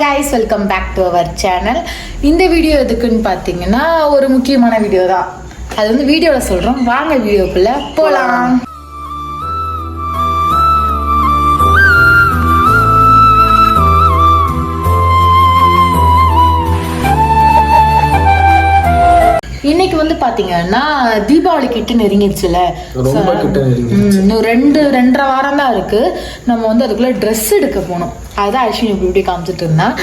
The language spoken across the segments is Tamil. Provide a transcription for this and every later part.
Guys welcome back to our channel இந்த வீடியோ எதுக்குன்னு பார்த்தீங்கன்னா ஒரு முக்கியமான வீடியோ தான். அது வந்து வீடியோவில் சொல்கிறோம் வாங்க வீடியோக்குள்ள போகலாம் இன்னைக்கு வந்து பாத்தீங்கன்னா தீபாவளி கிட்ட நெருங்கிடுச்சுல இன்னும் ரெண்டு ரெண்டரை வாரம் தான் இருக்கு. நம்ம வந்து அதுக்குள்ள ட்ரெஸ் எடுக்க போகணும் அதுதான் அஸ்வினி இப்படி இப்படி காமிச்சிட்டு இருந்தா.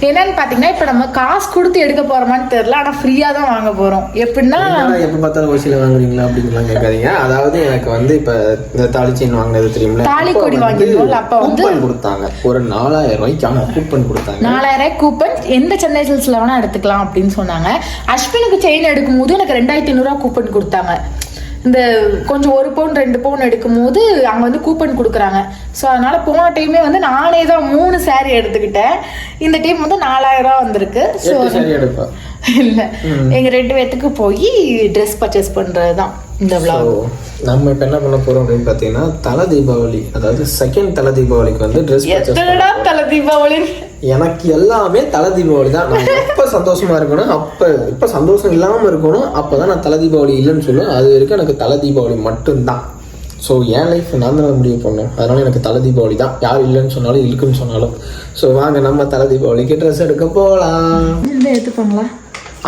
என்னன்னு பாத்தீங்கன்னா இப்ப நம்ம காசு கொடுத்து எடுக்க போறோமான்னு தெரியல ஆனா ஃப்ரீயா தான் வாங்க போறோம். எப்படின்னா எப்ப பார்த்தாலும் ஓசியில வாங்குறீங்களா அப்படிங்கலாம் கேட்காதீங்க. அதாவது எனக்கு வந்து இப்ப இந்த தாலி செயின் வாங்கினது தெரியுமில தாலி கொடி வாங்கினோம்ல, அப்ப வந்து- கூப்பன் கொடுத்தாங்க. ஒரு நாலாயிரம் ரூபாய்க்கான கூப்பன் கொடுத்தாங்க. நாலாயிரம் கூப்பன் எந்த சென்னை சில்ஸ்ல வேணா எடுத்துக்கலாம் அப்படின்னு சொன்னாங்க. அஸ்வினுக்கு செயின் எடுக்கும் போது எனக்கு ரெண்டாயிரத்தி ஐநூறுரூவா கூப்பன் கொடுத்தாங்க. இந்த கொஞ்சம் ஒரு பவுன் ரெண்டு பவுன் எடுக்கும் போது அங்க வந்து கூப்பன் கொடுக்குறாங்க. ஸோ அதனால போன டைமே வந்து நானே தான் மூணு சேரீ எடுத்துக்கிட்டேன். இந்த டைம் வந்து நாலாயிரம் ரூபா வந்திருக்கு. ஸோ இல்ல. எங்க ரெண்டு பேத்துக்கு போய் ட்ரெஸ் பர்ச்சேஸ் பண்றது தான் இந்த vlog. நம்ம இப்ப என்ன பண்ண போறோம் அப்படின்னு பாத்தீங்கன்னா தலை தீபாவளி அதாவது செகண்ட் தலை தீபாவளிக்கு வந்து ட்ரெஸ் எத்தனடா தலை தீபாவளி? எனக்கு எல்லாமே தலை தீபாவளி தான். நான் எப்ப சந்தோஷமா இருக்கணும் அப்ப எப்ப சந்தோஷம் இல்லாம இருக்கணும் அப்பதான் நான் தலை தீபாவளி இல்லைன்னு சொல்லுவேன் அது வரைக்கும் எனக்கு தலை தீபாவளி மட்டும்தான். ஸோ என் லைஃப் நான் தான் முடிவு பண்ணேன். அதனால எனக்கு தலை தீபாவளி தான். யார் இல்லைன்னு சொன்னாலும் இருக்குன்னு சொன்னாலும். ஸோ வாங்க நம்ம தலை தீபாவளிக்கு ட்ரெஸ் எடுக்க போகலாம் எடுத்துப்பாங்களா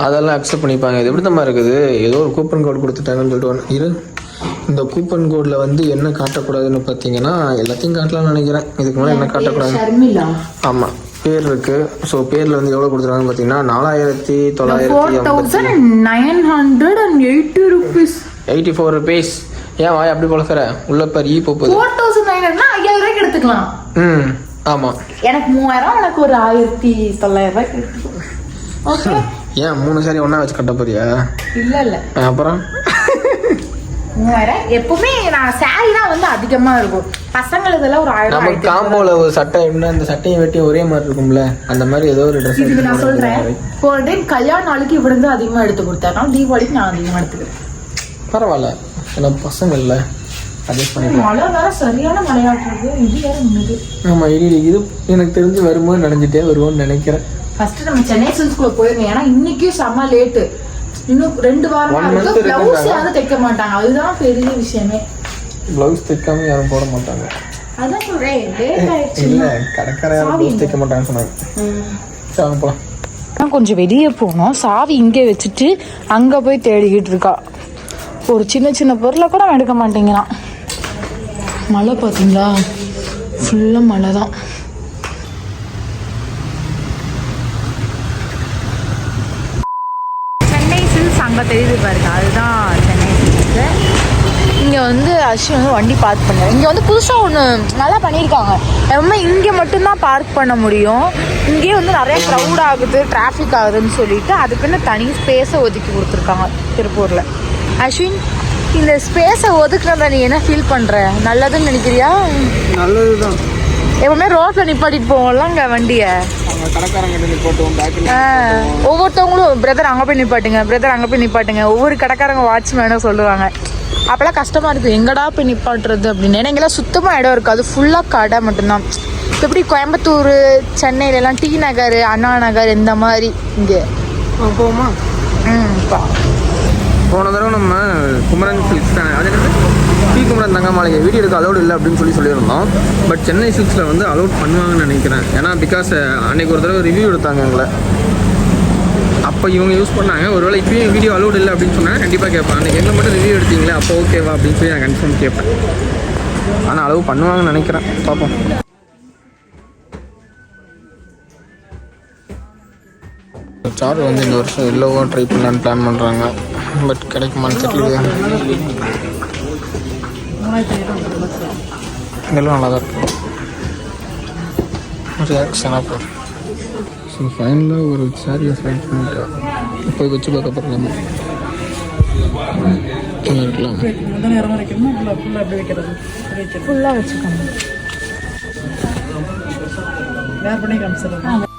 அதெல்லாம் அக்செப்ட் பண்ணிப்பாங்க. இது எப்படி தான் இருக்குது? ஏதோ ஒரு கூப்பன் கோட் கொடுத்துட்டாங்கன்னு சொல்லிட்டு இரு. இந்த கூப்பன் கோடில் வந்து என்ன காட்டக்கூடாதுன்னு பார்த்தீங்கன்னா எல்லாத்தையும் காட்டலாம்னு நினைக்கிறேன். இதுக்கு மேலே என்ன காட்டக்கூடாது ஆமாம் பேர் இருக்கு. ஸோ பேரில் வந்து எவ்வளோ கொடுத்துருக்காங்கன்னு பார்த்தீங்கன்னா நாலாயிரத்தி தொள்ளாயிரத்தி nine hundred and eighty rupees eighty four rupees ஏன் வாய் அப்படி பழக்கிற உள்ள பாரு ஈ போகுது. ஃபோர் தௌசண்ட் நைன் ஹண்ட்ரட் ஐயாயிரம் ரூபாய்க்கு எடுத்துக்கலாம். ம் ஆமாம் எனக்கு மூவாயிரம் எனக்கு ஒரு ஆயிரத்தி தொள்ளாயிரம் ரூபாய்க்கு ஓகே ஏன் மூணு சாரி ஒன்றா வச்சு கட்ட போறியா? இல்ல இல்ல. அப்புறம்? எப்பவுமே நான் சாரி தான் வந்து அதிகமா இருக்கும். பசங்களுக்கு இதெல்லாம் ஒரு ஆயிரம் ஆயிரத்தி காம்போல ஒரு சட்டை என்ன அந்த சட்டையும் வெட்டியும் ஒரே மாதிரி இருக்கும்ல? அந்த மாதிரி ஏதோ ஒரு ட்ரெஸ் இதுக்கு நான் சொல்றேன். போன டைம் கல்யாண நாளுக்கு தான் அதிகமா எடுத்து கொடுத்தாரு. தீபாவளிக்கு நான் அதிகமா எடுத்துக்கிறேன். பரவாயில்ல. எனக்கு பசங்க இல்லை. அட்ஜஸ்ட் பண்ணிக்கலாம். மழை வேற சரியான மழையாட்டுறது இது வேற முன்னது ஆமா இது எனக்கு தெரிஞ்சு வருமோ நினைஞ்சிட்டே வருவோம்னு நினைக்கிறேன். ஃபர்ஸ்ட் நம்ம சென்னை சில்ஸ்குள்ள போயிருங்க ஏன்னா இன்னைக்கும் செம்ம லேட்டு இன்னும் ரெண்டு வாரம் இருக்கு. பிளவுஸ். யாரும் தைக்க மாட்டாங்க. அதுதான் பெரிய விஷயமே. ப்ளவுஸ் தைக்காம யாரும் போட மாட்டாங்க. அதான் சொல்றேன். லேட் ஆயிடுச்சு இல்ல கடைக்கார யாரும் ப்ளவுஸ் தைக்க மாட்டாங்கன்னு சொன்னாங்க. போலாம். நான் கொஞ்சம் வெளியே போனோம். சாவி இங்கே வச்சுட்டு அங்கே போய் தேடிக்கிட்டு இருக்கா. ஒரு சின்ன சின்ன பொருளை கூட எடுக்க மாட்டேங்கிறான். மழை பார்த்தீங்களா ஃபுல்லாக மழை தான் சென்னை அங்கே தெரியுது பாருங்க. அதுதான் சென்னை இங்கே வந்து அஸ்வின் வந்து வண்டி பார்க் பண்ணாரு. இங்கே வந்து புதுசாக ஒன்று நல்லா பண்ணியிருக்காங்க நம்ம இங்கே மட்டும்தான் பார்க் பண்ண முடியும். இங்கேயே வந்து நிறைய க்ரௌட் ஆகுது டிராஃபிக் ஆகுதுன்னு சொல்லிட்டு அதுக்குன்னு தனி ஸ்பேஸை ஒதுக்கி கொடுத்துருக்காங்க திருப்பூரில். அஸ்வின் இந்த ஸ்பேஸை ஒதுக்குனதை நீ என்ன ஃபீல் பண்ணுற நல்லதுன்னு நினைக்கிறியா? நல்லதுதான். எப்பவுமே ரோட்டில் நிப்பாட்டிட்டு போவோம்ல இங்கே வண்டியை? ஒவ்வொருத்தவங்களும் பிரதர் அங்கே போய் நிப்பாட்டுங்க பிரதர் அங்கே போய் நிப்பாட்டுங்க. ஒவ்வொரு கடைக்காரங்க வாட்ச்மேனும் சொல்லுவாங்க. அப்போல்லாம் கஷ்டமா இருக்கும். எங்கடா போய் நிப்பாட்டுறது அப்படின்னு. ஏன்னா இங்கெல்லாம் சுத்தமாக இடம் இருக்காது. ஃபுல்லாக கடை மட்டும்தான். இப்ப எப்படி கோயம்புத்தூர் சென்னையிலலாம் டி நகர் அண்ணா நகர் இந்த மாதிரி இங்கே. போமா ம் பா- போன தடவை நம்ம குமரன் சில்க்ஸ் அது என்னது தங்க மாளிகை. வீடியோ எடுக்க அலோடு இல்லை அப்படின்னு சொல்லி சொல்லியிருந்தோம். பட் சென்னை சில்க்ஸில் வந்து அலோட் பண்ணுவாங்கன்னு நினைக்கிறேன். ஏன்னா பிகாஸ் அன்னைக்கு ஒரு தடவை ரிவ்யூ எடுத்தாங்க எங்களை அப்போ இவங்க யூஸ் பண்ணாங்க. ஒருவேளை இப்பயும் வீடியோ அலோடு இல்லை அப்படின்னு சொன்னால் கண்டிப்பாக கேட்பேன் அன்றைக்கி எங்களை மட்டும் ரிவ்யூ எடுத்தீங்களே? அப்போ ஓகேவா அப்படின்னு சொல்லி நான் கன்ஃபார்ம் கேட்பேன். ஆனால் அளவு பண்ணுவாங்கன்னு நினைக்கிறேன். பார்ப்போம். சார் வந்து இந்த வருஷம் எல்லோவாக ட்ரை பண்ணலான்னு பிளான் பண்ணுறாங்க பட் கிடைக்குமான்னு தெரியல இதெல்லாம் நல்லா தான் இருக்கும் ரியாக்ஷனாக போகும் ஸோ ஃபைனலாக ஒரு சாரியை செலக்ட் பண்ணிட்டா இப்போ வச்சு பார்க்க போகிறோம் நல்லா இருக்கலாம் ஃபுல்லாக வச்சுக்கோங்க சொல்கிறேன் வாழ்க்கையிலேயே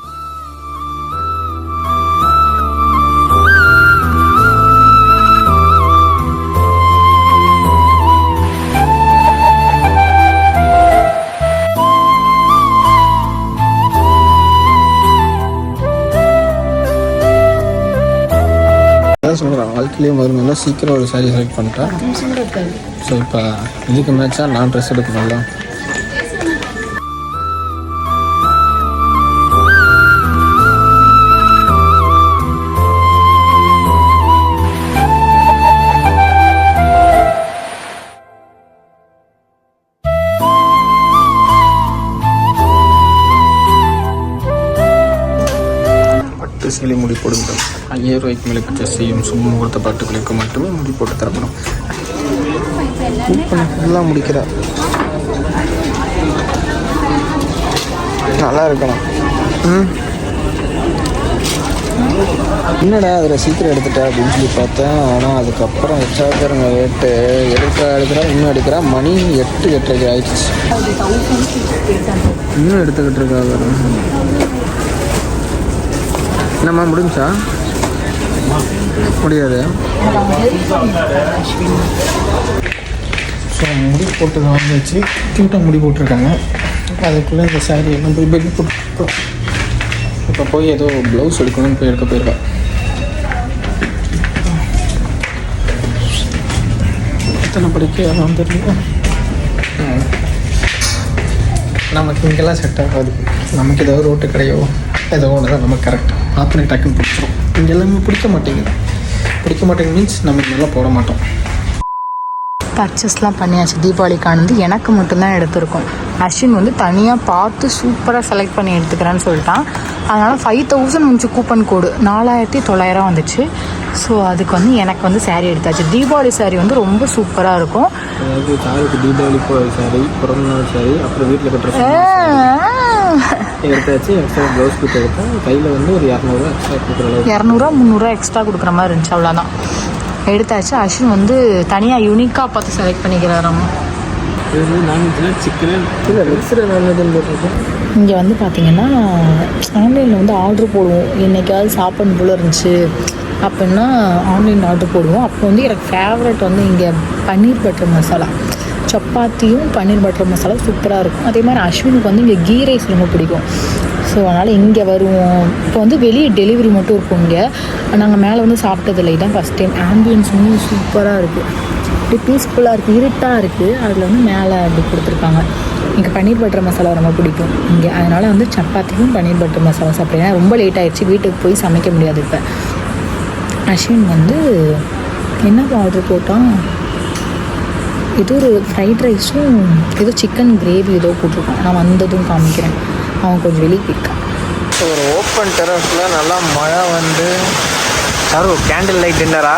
முதல்ல முதல்ல சீக்கிரம் ஒரு சாரி செலக்ட் பண்ணிட்டேன் ஸோ இப்போ இதுக்கு மேட்சாக நான் ட்ரெஸ் எடுக்கணும்ல? சேலை முடி போடுங்கள் ஐயாயிரம் ரூபாய்க்கு மேலே பர்ச்சேஸ் செய்யும் சும்மா முகூர்த்த பாட்டுகளுக்கு மட்டுமே முடி போட்டு தரப்படும் ஃபுல்லாக முடிக்கிறா. நல்லா இருக்கலாம் ம். என்னடா அதில் சீக்கிரம் எடுத்துட்டா அப்படின்னு சொல்லி பார்த்தேன். ஆனால் அதுக்கப்புறம் எச்சாக்கிறங்க ரேட்டு எடுக்கிற எடுக்கிறா இன்னும் எடுக்கிறா. மணி எட்டு எட்டரைக்கு ஆயிடுச்சு. இன்னும் எடுத்துக்கிட்டு இருக்கா என்னம்மா முடிஞ்சா முடியாது. ஸோ முடி போட்டு வந்துச்சு க்யூட்டாக முடி போட்டிருக்காங்க. அதுக்குள்ளே இந்த சாரீ எல்லாம் போய் பெட் போட்டு இப்போ போய் ஏதோ ப்ளவுஸ் எடுக்கணும்னு போய் எடுக்க போயிருக்கேன் எத்தனை படிக்க யாரும் தெரியல. நமக்கு இங்கெல்லாம் செட் ஆகாது. நமக்கு ஏதாவது ரோட்டு கிடையோ ஏதோ ஒன்று தான் நமக்கு கரெக்டாக கரெக்ட் மாத்திரை டக்குன்னு பிடிச்சிரும். இங்கே எல்லாமே பிடிக்க மாட்டேங்குது. பிடிக்க மாட்டேங்குது மீன்ஸ் நம்ம இங்கெல்லாம் போட மாட்டோம். பர்ச்சேஸ்லாம் பண்ணியாச்சு. தீபாவளிக்கானது எனக்கு மட்டும்தான் எடுத்திருக்கோம். அஸ்வின் வந்து தனியாக பார்த்து சூப்பராக செலக்ட் பண்ணி எடுத்துக்கிறேன்னு சொல்லிட்டான். அதனால் ஃபைவ் தௌசண்ட் வந்துச்சு கூப்பன் கோடு நாலாயிரத்தி தொள்ளாயிரம் வந்துச்சு. ஸோ அதுக்கு வந்து எனக்கு வந்து saree எடுத்தாச்சு. தீபாவளி saree வந்து ரொம்ப சூப்பராக இருக்கும். தீபாவளி சாரி பிறந்த நாள் சாரி அப்புறம் வீட்டில் கட்டுற எடுத்தாச்சு எக்ஸ்ட்ரா ப்ளவுஸ் எடுத்தேன். கையில் வந்து ஒரு இரநூறுவா எக்ஸ்ட்ரா கொடுக்குற அளவுக்கு. இரநூறுவா முந்நூறுரூவா எக்ஸ்ட்ரா கொடுக்குற மாதிரி இருந்துச்சு அவ்வளோதான் எடுத்தாச்சு அஸ்வின் வந்து தனியாக யூனிக்காக பார்த்து செலக்ட் பண்ணிக்கிறாராம் இங்கே வந்து பார்த்தீங்கன்னா ஆன்லைனில் வந்து ஆர்டர் போடுவோம். என்னைக்காவது சாப்பிடணும் போல இருந்துச்சு அப்படின்னா ஆன்லைனில் ஆர்டர் போடுவோம். அப்போ வந்து எனக்கு ஃபேவரட் வந்து இங்கே பன்னீர் பட்டர் மசாலா சப்பாத்தியும் பன்னீர் பட்டர் மசாலா சூப்பராக இருக்கும். அதே மாதிரி அஸ்வினுக்கு வந்து இங்கே கீ ரைஸ் ரொம்ப பிடிக்கும். ஸோ அதனால் இங்கே வருவோம். இப்போ வந்து வெளியே டெலிவரி மட்டும் இருக்கும் இங்கே. நாங்கள் மேலே வந்து சாப்பிட்டதில்லை. தான் ஃபஸ்ட் டைம் ஆம்பியன்ஸ் வந்து சூப்பராக இருக்குது அப்படி பீஸ்ஃபுல்லாக இருக்குது இருட்டாக இருக்குது அதில் வந்து மேலே அப்படி கொடுத்துருக்காங்க. எனக்கு பன்னீர் பட்டர் மசாலா ரொம்ப பிடிக்கும் இங்கே. அதனால் வந்து சப்பாத்திக்கும் பன்னீர் பட்டர் மசாலா சாப்பிட்றேன் ஏன்னா ரொம்ப லேட் ஆகிடுச்சு வீட்டுக்கு போய் சமைக்க முடியாது இப்போ. அஸ்வின் வந்து என்ன ஆர்டர் போட்டான்? ஏதோ ஒரு ஃப்ரைட் ரைஸும் ஏதோ சிக்கன் கிரேவி ஏதோ போட்டிருக்கான் நான் வந்ததும் காமிக்கிறேன். அவன் கொஞ்சம் வெளியே போயிருக்கான். ஒரு ஓப்பன் டெரஸில் நல்லா மழை வந்து. சாரு கேண்டில் லைட் டின்னரா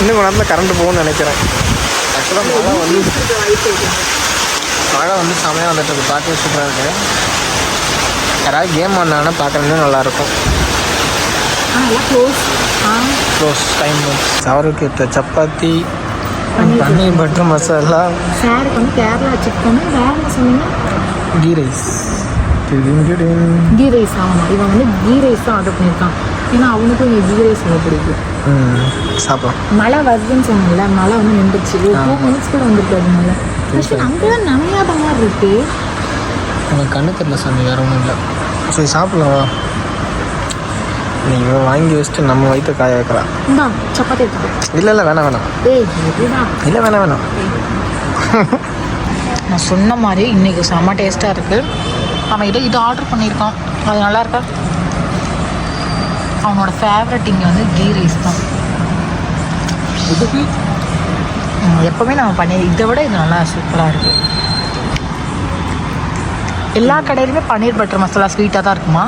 இன்னும் கொஞ்ச நேரத்தில் கரண்ட் போகும்னு நினைக்கிறேன். ஆக்சுவலாக மழை வந்து மழை வந்து செமையாக வந்துட்டு இருக்கு. பார்க்கவே சூப்பராக இருக்கு. யாராவது கேம் ஆடினாங்கன்னா பார்க்குறது நல்லாயிருக்கும் க்ளோஸ் க்ளோஸ் டைம் சவருக்கு ஏற்ற சப்பாத்தி பன்னீர் பட்டர் மசாலா சாருக்கு வந்து கேரளா சிக்கன் வேறு சொன்னீங்க கீ ரைஸ். கீ ரைஸ் ஆமாம் இவன் வந்து கீ ரைஸ் தான் ஆர்டர் பண்ணியிருக்கான். ஏன்னா அவனுக்கும் இங்கே கீ ரைஸ் ரொம்ப பிடிக்கும். சாப்பிடலாம். மழை வருதுன்னு சொன்னல மழை வந்து நின்றுச்சு. ஒரு டூ மினிட்ஸ் கூட மழை. ஆக்சுவலி அங்கே தான் நனையாத மாதிரி இருக்கு. உனக்கு கண்ணு தெரியல சாமி வேற ஒன்றும் இல்லை. சரி சாப்பிடலாம் நீங்கள் வாங்கி வச்சுட்டு நம்ம வயிற்று காய வைக்கலாம் சப்பாத்தி இல்லை இல்லை வேணாம் வேணாம். இல்லை வேணாம் வேணாம். நான் சொன்ன மாதிரி இன்னைக்கு செம்ம டேஸ்ட்டாக இருக்குது அவன் இதை இது ஆர்டர் பண்ணியிருக்கான். அது நல்லா இருக்கா? அவனோட ஃபேவரட் இங்கே வந்து கீ ரைஸ் தான். இதுக்கு எப்போவுமே நம்ம பண்ணி இதை விட இது நல்லா சூப்பராக இருக்குது எல்லா கடையிலுமே பன்னீர் பட்டர் மசாலா ஸ்வீட்டாக தான் இருக்குமா?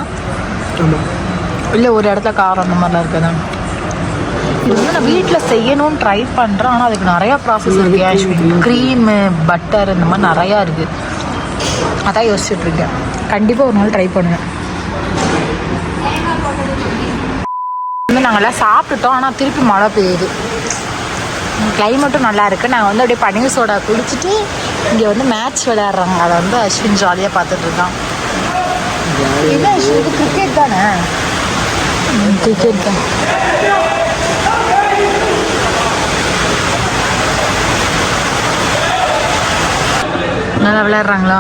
இல்லை ஒரு இடத்துல காரம் அந்த மாதிரிலாம் இருக்குதான் இது வந்து நான் வீட்டில் செய்யணும்னு ட்ரை பண்ணுறேன் ஆனால் அதுக்கு நிறையா ப்ராசஸ் இருக்குது ஆக்சுவலி க்ரீமு பட்டர் இந்த மாதிரி நிறையா இருக்குது அதான் யோசிச்சுட்ருக்கேன் கண்டிப்பாக ஒரு நாள் ட்ரை பண்ணுவேன். வந்து நாங்கள்லாம் சாப்பிட்டுட்டோம். ஆனால் திருப்பி மழை பெய்யுது. கிளைமேட்டும் நல்லா இருக்குது நாங்கள் வந்து அப்படியே பன்னீர் சோடா குடிச்சிட்டு இங்கே வந்து மேட்ச் விளையாடுறாங்க. அதை வந்து அஸ்வின் ஜாலியாக பார்த்துட்டு இருக்கான். என்ன அஸ்வின் இது கிரிக்கெட் தானே? கிரிக்கெட் தான் நல்லா விளையாடுறாங்களா?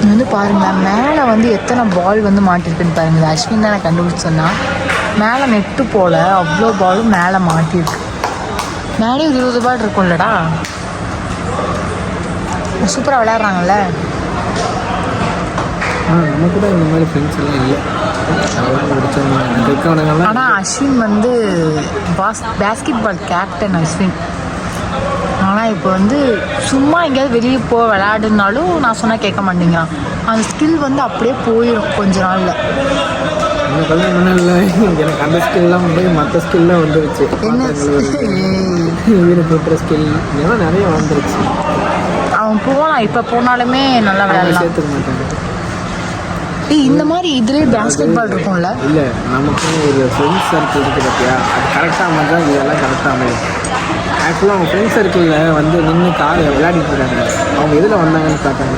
இங்க வந்து பாருங்க மேலே வந்து எத்தனை பால் வந்து மாட்டிருக்குன்னு பாருங்க. அஸ்வின் தான் நான் கண்டுபிடிச்சன்னா மேலே நெட்டு போல அவ்வளோ பாலும் மேலே மாட்டிருக்கு மேலே ஒரு இருபது பால் இருக்கும்லடா. சூப்பராக விளையாடுறாங்கல்ல. ஆ நம்ம கூட இந்த மாதிரி ஃப்ரெண்ட்ஸ் எல்லாம் இல்லை. ஆனால் அஸ்வின் வந்து boss basketball captain Ashwin. ஆனால் இப்போ வந்து சும்மா எங்கேயாவது வெளியே போ விளையாடுனாலும் நான் சொன்னால் கேட்க மாட்டேங்கிறான். அந்த ஸ்கில் வந்து அப்படியே போயிடும் கொஞ்ச நாளில். எனக்கு அந்த ஸ்கில்லாம் போய் மற்ற ஸ்கில்லாம் வந்துருச்சு. என்ன? போட்டுற ஸ்கில் இதெல்லாம் நிறைய வந்துருச்சு. அவன் போகலாம் இப்போ போனாலுமே நல்லா விளையாடலாம். சேர்த்துக்க மாட்டாங்க ஏய் இந்த மாதிரி இதுலேயே பேஸ்கெட் பால் இருக்கும்ல? இல்லை நமக்கு ஒரு ஃப்ரெண்ட்ஸ் சர்க்கிள் இருக்குது பார்த்தியா அது கரெக்டாக அமைஞ்சா இதெல்லாம் கரெக்டாக அமையும். ஆக்சுவலாக அவங்க ஃப்ரெண்ட்ஸ் சர்க்கிளில் வந்து நின்று கார் விளையாடிட்டு இருக்காங்க. அவங்க எதில் வந்தாங்கன்னு பார்த்தாங்க.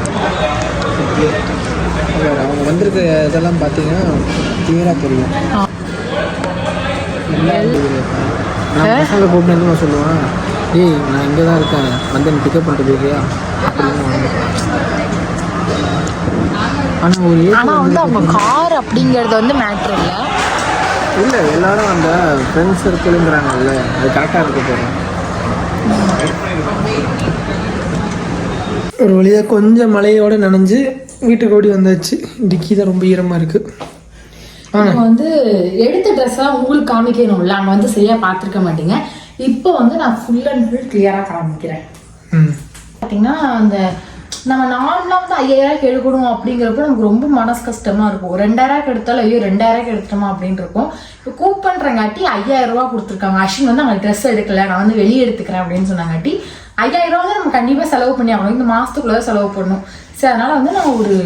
அவங்க வந்திருக்க இதெல்லாம் பார்த்தீங்கன்னா கிளியராக தெரியும். நான் கூப்பிட்டு சொல்லுவேன் டேய் நான் இங்கே தான் இருக்கேன். வந்து எனக்கு பிக்கப் பண்ணிட்டு போயிருக்கியா அப்படின்னு ஆனால் ஒரு ஆனால் வந்து அவங்க கார் அப்படிங்கிறது வந்து மேட்ரு இல்லை. இல்லை எல்லாரும் அந்த ஃப்ரெண்ட்ஸ் சர்க்கிளுங்கிறாங்கல்ல அது கரெக்டாக இருக்க போகிறோம் ஒரு வழியாக கொஞ்சம் மழையோட நனைஞ்சு வீட்டுக்கு ஓடி வந்தாச்சு. டிக்கி தான் ரொம்ப ஈரமாக இருக்குது இப்போ வந்து எடுத்த ட்ரெஸ்ஸாக உங்களுக்கு காமிக்கணும்ல. அங்கே வந்து சரியாக பார்த்துருக்க மாட்டீங்க. இப்போ வந்து நான் ஃபுல் அண்ட் ஃபுல் கிளியராக காமிக்கிறேன். ம். பார்த்தீங்கன்னா அந்த நம்ம நார்மலாக வந்து ஐயாயிரம் எடுக்கணும் அப்படிங்கிறப்ப நமக்கு ரொம்ப மனசு கஷ்டமா இருக்கும். ரெண்டாயிரம் எடுத்தாலும் ஐயோ ரெண்டாயிரம் எடுத்துட்டோமா அப்படின்னு இருக்கும். இப்போ கூப்பன்றங்காட்டி ஐயாயிரம் ரூபா கொடுத்துருக்காங்க. அஸ்வின் வந்து அவங்க ட்ரெஸ் எடுக்கல நான் வந்து வெளியே எடுத்துக்கிறேன் அப்படின்னு சொன்னாங்காட்டி ஐயாயிரம் ரூபா வந்து நம்ம கண்டிப்பாக செலவு பண்ணி ஆகணும். இந்த மாதத்துக்குள்ளே செலவு பண்ணணும். சரி அதனால வந்து நான் ஒரு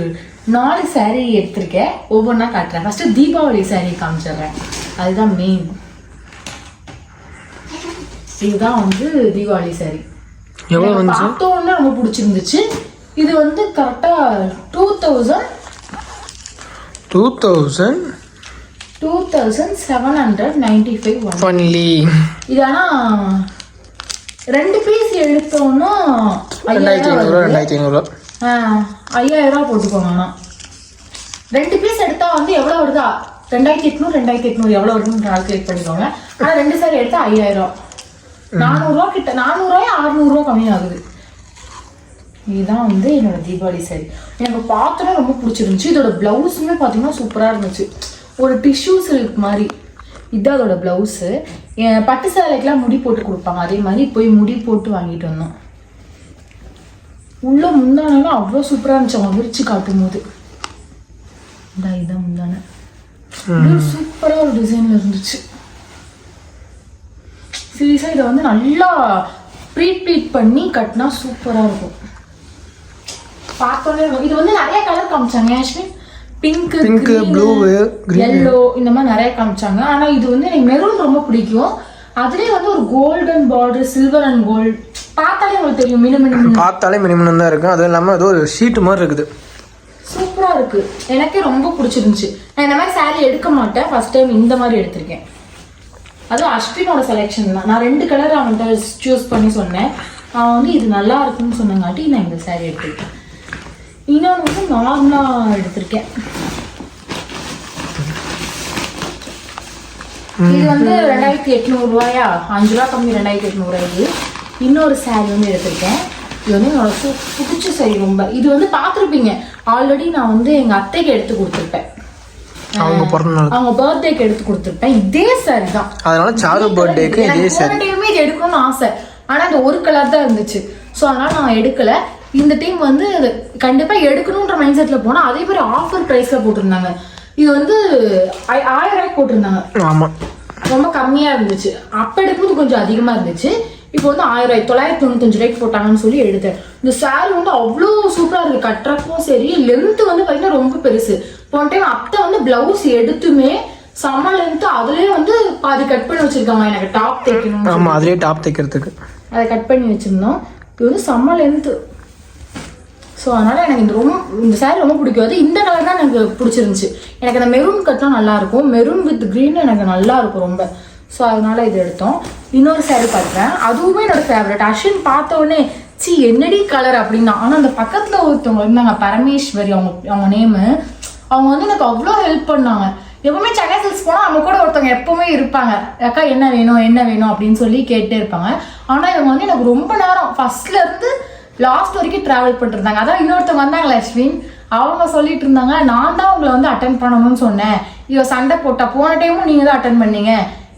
நாலு saree எடுத்திருக்கேன். ஒவ்வொன்றா காட்டுறேன். ஃபர்ஸ்ட் தீபாவளி saree காமிச்சிடுறேன். அதுதான் மெயின் இதுதான் வந்து தீபாவளி saree. எவ்வளோ எனக்கு வந்துச்சு? பார்த்த உடனே ரொம்ப பிடிச்சிருந்துச்சு. இது வந்து கரெக்டா two thousand two thousand two thousand seven hundred ninety five one only இது ஆனா ரெண்டு பீஸ் எடுத்தோம்னா ரெண்டாயிரத்தி ஐநூறுரூவா. ரெண்டாயிரத்தி ஐநூறுரூவா ஆ, ஐயாயிரம் ரூபா போட்டுக்கோங்க ஆனா ரெண்டு பீஸ் எடுத்தா வந்து எவ்வளவு வருதா? ரெண்டாயிரத்தி எட்நூறு ரெண்டாயிரத்தி எட்நூறு எவ்வளவு வருதுன்னு கால்குலேட் பண்ணிக்கோங்க. ஆனா ரெண்டு சாரி எடுத்தா ஐயாயிரம். நானூறுரூவா கிட்ட நானூறுரூவாயா அறுநூறுவா கம்மியாகுது. இதுதான் வந்து என்னோட தீபாவளி சாரி எனக்கு பார்த்தோன்னே ரொம்ப பிடிச்சிருந்துச்சு. இதோட பிளவுஸுமே பார்த்தீங்கன்னா சூப்பராக இருந்துச்சு. ஒரு டிஷ்யூ சில்க் மாதிரி. இதுதான் அதோட ப்ளவுஸு பட்டு சேலைக்கெல்லாம் முடி போட்டு கொடுப்பாங்க. அதே மாதிரி போய் முடி போட்டு வாங்கிட்டு வந்தோம். உள்ள முந்தானெல்லாம் அவ்வளோ சூப்பராக இருந்துச்சு. அவங்க விரிச்சு காட்டும் போது. இந்த இதான் முந்தான. சூப்பராக ஒரு டிசைனில் இருந்துச்சு. சீரியஸாக இதை வந்து நல்லா ப்ரீட் ப்ளீட் பண்ணி கட்டினா சூப்பராக இருக்கும். பார்த்தோன்னே. இது வந்து நிறைய கலர் காமிச்சாங்க actually pink blue, green. Yellow இந்த மாதிரி நிறைய காமிச்சாங்க. ஆனா இது வந்து எனக்கு மெரூன் ரொம்ப பிடிக்கும். அதுலயே வந்து ஒரு golden border silver and gold பார்த்தாலே உங்களுக்கு தெரியும் மினு மினு மினு. பார்த்தாலே மினிமம் தான் இருக்கும் அதுவும் இல்லாமல் அது ஒரு ஷீட்டு மாதிரி இருக்குது. சூப்பரா இருக்கு. எனக்கே ரொம்ப பிடிச்சிருந்துச்சு. நான் இந்த மாதிரி saree எடுக்க மாட்டேன். ஃபர்ஸ்ட் டைம் இந்த மாதிரி எடுத்திருக்கேன். அதுவும் அஸ்வினோட செலெக்ஷன் தான். நான் ரெண்டு கலர் அவன்கிட்ட சூஸ் பண்ணி சொன்னேன். அவன் வந்து இது நல்லா இருக்குன்னு சொன்னங்காட்டி நான் இந்த saree எடுத்திருக்கேன் இன்னொன்று வந்து நார்மலாக எடுத்திருக்கேன். இது வந்து ரெண்டாயிரத்தி எட்நூறு ரூபாயா? அஞ்சு ரூபா கம்மி ரெண்டாயிரத்தி எட்நூறு இது இன்னொரு saree வந்து எடுத்திருக்கேன். இது வந்து சு- பிடிச்ச saree ரொம்ப. இது வந்து பார்த்துருப்பீங்க. ஆல்ரெடி நான் வந்து எங்க அத்தைக்கு எடுத்து கொடுத்துருப்பேன். அவங்க பிறந்த நாள். அவங்க பர்த்டேக்கு எடுத்து கொடுத்துருப்பேன். இதே saree தான். அதனால சாரு பர்த்டேக்கு இதே எனக்கு டைமே இது எடுக்கணும்னு ஆசை. ஆனா இந்த ஒரு கலர் தான் இருந்துச்சு. ஸோ அதனால நான் எடுக்கல. இந்த டைம் வந்து இது கண்டிப்பா எடுக்கணுன்ற மைண்ட் செட்ல போனா அதே மாதிரி ஆஃபர் பிரைஸ்ல போட்டிருந்தாங்க. இது வந்து ஆய்- ஆயிரம் ரூபாய்க்கு போட்டிருந்தாங்க. ஆமாம் ரொம்ப கம்மியா இருந்துச்சு. அப்ப எடுக்கும்போது கொஞ்சம் அதிகமா இருந்துச்சு. இப்போ வந்து ஆயிரம் ரூபாய் தொள்ளாயிரத்தி தொண்ணூத்தஞ்சு ரூபாய்க்கு போட்டாங்கன்னு சொல்லி எடுத்தேன். இந்த saree வந்து அவ்வளோ சூப்பரா இருக்கு. கட்டுறக்கும் சரி லென்த் வந்து பார்த்தீங்கன்னா ரொம்ப பெருசு. போன டைம் அத்தை வந்து பிளவுஸ் எடுத்துமே செம்ம லென்த் அதுலயே வந்து பாதி கட் பண்ணி வச்சிருக்காங்க எனக்கு டாப் தைக்கணும் ஆமாம் அதுலேயே டாப் தைக்கிறதுக்கு. அதை கட் பண்ணி வச்சிருந்தோம். இது வந்து செம்ம லென்த்து ஸோ அதனால் எனக்கு இந்த ரொம்ப இந்த சேரீ ரொம்ப பிடிக்கும் அது இந்த கலர் தான் எனக்கு பிடிச்சிருந்துச்சு. எனக்கு அந்த மெரூன் கட்லாம் நல்லாயிருக்கும் மெரூன் வித் க்ரீன் எனக்கு நல்லாயிருக்கும் ரொம்ப. ஸோ அதனால் இது எடுத்தோம். இன்னொரு சேரீ பார்த்தேன் அதுவுமே என்னோடய ஃபேவரட் அஷின் பார்த்த உடனே சி என்னடி கலர் அப்படின்னா ஆனால் அந்த பக்கத்தில் ஒருத்தவங்க இருந்தாங்க பரமேஸ்வரி அவங்க அவங்க நேமு அவங்க வந்து எனக்கு அவ்வளோ ஹெல்ப் பண்ணாங்க. எப்பவுமே சென்னை சில்ஸ் போனால் அவங்க கூட ஒருத்தவங்க எப்பவுமே இருப்பாங்க. அக்கா என்ன வேணும்? என்ன வேணும்? அப்படின்னு சொல்லி கேட்டே இருப்பாங்க. ஆனால் இவங்க வந்து எனக்கு ரொம்ப நேரம் ஃபர்ஸ்ட்லேருந்து இருந்து லாஸ்ட் வரைக்கும் ட்ராவல் பண்ணிருந்தாங்க அதான் இன்னொருத்தவங்க வந்தாங்களே அஸ்வின். அவங்க சொல்லிட்டு இருந்தாங்க நான் தான் உங்களை வந்து அட்டன் பண்ணணும்னு சொன்னேன். இவ சண்டை போட்டா போன டைமும் நீங்க தான் அட்டன் பண்ணீங்க.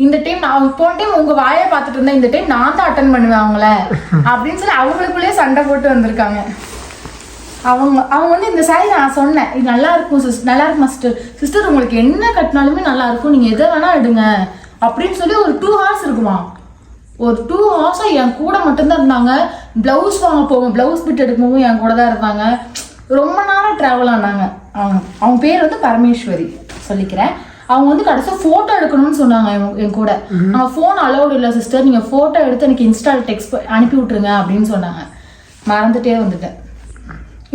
இந்த டைம் நான் போன டைம் உங்க வாயை பார்த்துட்டு இருந்தேன். இந்த டைம் நான் தான் அட்டன் பண்ணுவேன் அவங்கள. அப்படின்னு சொல்லி அவங்களுக்குள்ளேயே சண்டை போட்டு வந்திருக்காங்க. அவங்க அவங்க வந்து இந்த சாரி நான் சொன்னேன். இது நல்லா இருக்கும் சிஸ் நல்லா இருக்கும் சிஸ்டர் சிஸ்டர் உங்களுக்கு என்ன கட்டினாலுமே நல்லா இருக்கும். நீங்க எதை வேணா எடுங்க. அப்படின்னு சொல்லி ஒரு டூ ஹார்ஸ் இருக்குமா ஒரு டூ ஹார்ஸா என் கூட மட்டும்தான் இருந்தாங்க. பிளவுஸ் வாங்க போவோம் பிளவுஸ் பிட் எடுக்கும்போது என் கூட தான் இருந்தாங்க ரொம்ப நேரம் ட்ராவல் ஆனாங்க. அவங்க அவங்க பேர் வந்து பரமேஸ்வரி சொல்லிக்கிறேன். அவங்க வந்து கடைசியாக ஃபோட்டோ எடுக்கணும்னு சொன்னாங்க என் கூட. நம்ம ஃபோன் அலௌட் இல்லை சிஸ்டர் நீங்கள் ஃபோட்டோ எடுத்து எனக்கு இன்ஸ்டால் டெக்ஸ்ட் அனுப்பி விட்ருங்க அப்படின்னு சொன்னாங்க. மறந்துட்டே வந்துட்டேன்.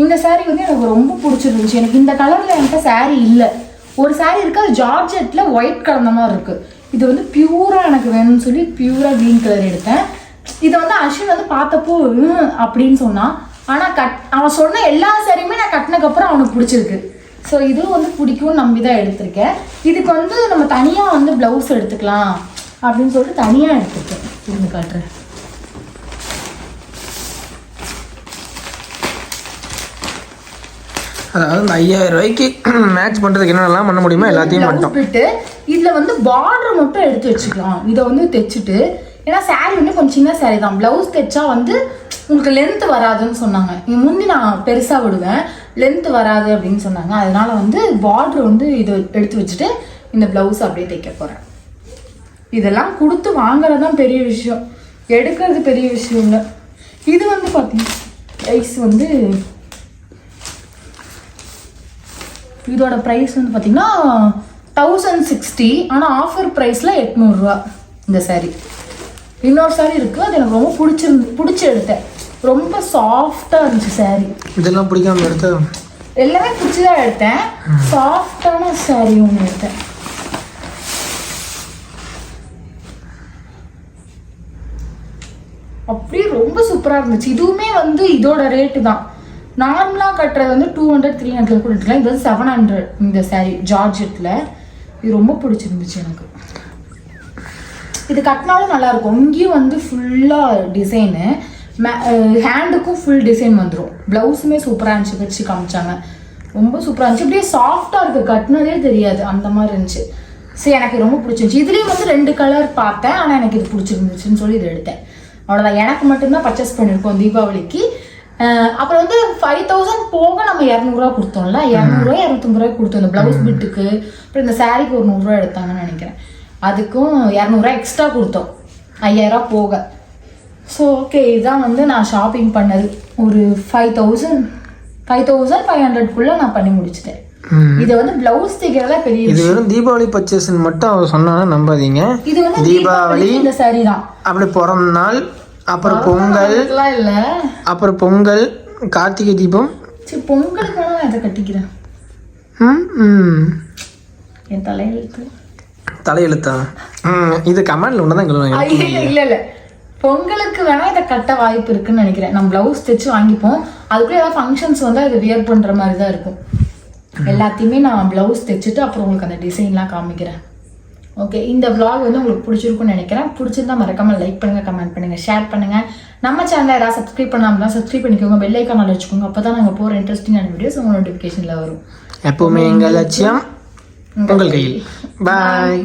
இந்த saree வந்து எனக்கு ரொம்ப பிடிச்சிருந்துச்சு. எனக்கு இந்த கலர்ல என்கிட்ட saree இல்லை. ஒரு saree இருக்கு அது ஜார்ஜெட்ல ஒயிட் கலந்த மாதிரி இருக்கு. இது வந்து பியூரா எனக்கு வேணும்னு சொல்லி பியூரா க்ரீன் கலர் எடுத்தேன். இதை வந்து அஸ்வின் வந்து பார்த்தப்போ அப்படின்னு சொன்னான் ஆனா கட் அவன் சொன்ன எல்லா சாரியுமே நான் கட்டினதுக்கப்புறம் அவனுக்கு பிடிச்சிருக்கு. ஸோ இதுவும் வந்து பிடிக்கும்னு நம்பி தான் எடுத்திருக்கேன். இதுக்கு வந்து நம்ம தனியாக வந்து ப்ளவுஸ் எடுத்துக்கலாம் அப்படின்னு சொல்லிட்டு தனியாக எடுத்திருக்கேன். இருந்து காட்டுறேன். அதாவது இந்த ஐயாயிரம் ரூபாய்க்கு மேட்ச் பண்ணுறதுக்கு என்னென்னலாம் பண்ண முடியுமோ எல்லாத்தையும் பண்ணிட்டோம். இதுல வந்து பார்டர் மட்டும் எடுத்து வச்சுக்கலாம். இதை வந்து தைச்சிட்டு ஏன்னா சாரி வந்து கொஞ்சம் சின்ன சாரி தான். பிளவுஸ் தைச்சா வந்து உங்களுக்கு லென்த் வராதுன்னு சொன்னாங்க. இங்க முந்தி நான் பெருசாக விடுவேன். லென்த் வராது அப்படின்னு சொன்னாங்க. அதனால வந்து பார்ட்ரு வந்து இது எடுத்து வச்சுட்டு இந்த பிளவுஸ் அப்படியே தைக்க போகிறேன் இதெல்லாம் கொடுத்து வாங்குறது தான் பெரிய விஷயம். எடுக்கிறது பெரிய விஷயம் இல்லை. இது வந்து பார்த்தீங்கன்னா ப்ரைஸ் வந்து இதோட ப்ரைஸ் வந்து பார்த்தீங்கன்னா தௌசண்ட் சிக்ஸ்டி ஆனால் ஆஃபர் ப்ரைஸில் எட்நூறுரூவா இந்த சாரீ இன்னொரு saree இருக்குது அது எனக்கு ரொம்ப பிடிச்சிருந்து பிடிச்சி எடுத்தேன் ரொம்ப சாஃப்டாக இருந்துச்சு saree. இதெல்லாம் பிடிக்காம எடுத்து? எல்லாமே பிடிச்சி தான் எடுத்தேன் சாஃப்டான saree ஒன்று எடுத்தேன். அப்படியே ரொம்ப சூப்பராக இருந்துச்சு. இதுவுமே வந்து இதோட ரேட்டு தான். நார்மலாக கட்டுறது வந்து டூ ஹண்ட்ரட் த்ரீ ஹண்ட்ரட் கூட எடுக்கலாம் இது வந்து செவன் ஹண்ட்ரட் இந்த saree ஜார்ஜெட்டில் இது ரொம்ப பிடிச்சிருந்துச்சு எனக்கு. இது கட்டினாலும் நல்லா இருக்கும் இங்கேயும் வந்து ஃபுல்லாக டிசைனு ஹேண்டுக்கும் ஃபுல் டிசைன் வந்துடும் ப்ளவுஸுமே சூப்பராக இருந்துச்சு வச்சு காமிச்சாங்க. ரொம்ப சூப்பராக இருந்துச்சு. அப்படியே சாஃப்டாக இருக்குது கட்டினதே தெரியாது. அந்த மாதிரி இருந்துச்சு. சரி எனக்கு ரொம்ப பிடிச்சிருந்துச்சி. இதுலேயும் வந்து ரெண்டு கலர் பார்த்தேன். ஆனால் எனக்கு இது பிடிச்சிருந்துச்சுன்னு சொல்லி இது எடுத்தேன். அவ்வளோதான் எனக்கு மட்டும்தான் பர்ச்சேஸ் பண்ணியிருக்கோம் தீபாவளிக்கு. அப்புறம் வந்து ஃபைவ் தௌசண்ட் போக நம்ம இரநூறுவா கொடுத்தோம்ல. இரநூறுவா இரநூத்தம்பது ரூபாய் கொடுத்தோம். இந்த ப்ளவுஸ் பிட்டுக்கு அப்புறம் இந்த சாரீக்கு ஒரு நூறுரூவா எடுத்தாங்கன்னு நினைக்கிறேன். அதுக்கும் இரநூறுவா எக்ஸ்ட்ரா கொடுத்தோம். ஐயாயிரம் போக. ஸோ ஓகே இதுதான் வந்து நான் ஷாப்பிங் பண்ணது. ஒரு five thousand five thousand five ஹண்ட்ரட்குள்ளே நான் பண்ணி முடிச்சிட்டேன். இதை வந்து ப்ளவுஸ் தைக்கிறதா பெரிய இது வெறும் தீபாவளி பர்ச்சேஸ்ன்னு மட்டும் அவர் சொன்னானா நம்பாதீங்க. இது வந்து தீபாவளி இந்த saree தான். அப்படி பிறந்த நாள் அப்புறம் பொங்கல் இல்லை. அப்புறம் பொங்கல் கார்த்திகை தீபம். சரி பொங்கலுக்கு வேணா நான் இதை கட்டிக்கிறேன். ம், ம். என் தலையெழுத்து. தலையெழுத்தா? இது கமெண்ட்ல ஒன்று தான் இல்ல இல்ல. பொங்கலுக்கு வேணா இதை கட்ட வாய்ப்பு இருக்குன்னு நினைக்கிறேன். நம்ம பிளவுஸ் தைச்சு வாங்கிப்போம். அதுக்குள்ள ஏதாவது ஃபங்க்ஷன்ஸ் வந்தா இது வியர் பண்ற மாதிரி தான் இருக்கும். எல்லாத்தையுமே நான் பிளவுஸ் தைச்சிட்டு அப்புறம் உங்களுக்கு அந்த டிசைன்லாம் காமிக்கிறேன். ஓகே இந்த vlog வந்து உங்களுக்கு பிடிச்சிருக்கும்னு நினைக்கிறேன். பிடிச்சிருந்தா மறக்காம லைக் பண்ணுங்க கமெண்ட் பண்ணுங்க ஷேர் பண்ணுங்க. நம்ம சேனலை யாராவது சப்ஸ்கிரைப் பண்ணாமல் சப்ஸ்கிரைப் பண்ணிக்கோங்க. பெல் ஐக்கான வச்சுக்கோங்க. அப்பதான் நாங்க போற இன்ட்ரெஸ்டிங்கான வீடியோஸ் உங்க நோட்டிஃபிகேஷன்ல வரும். எப்பவுமே எங்கள் லட்சியம் உங்கள் கையில். பாய்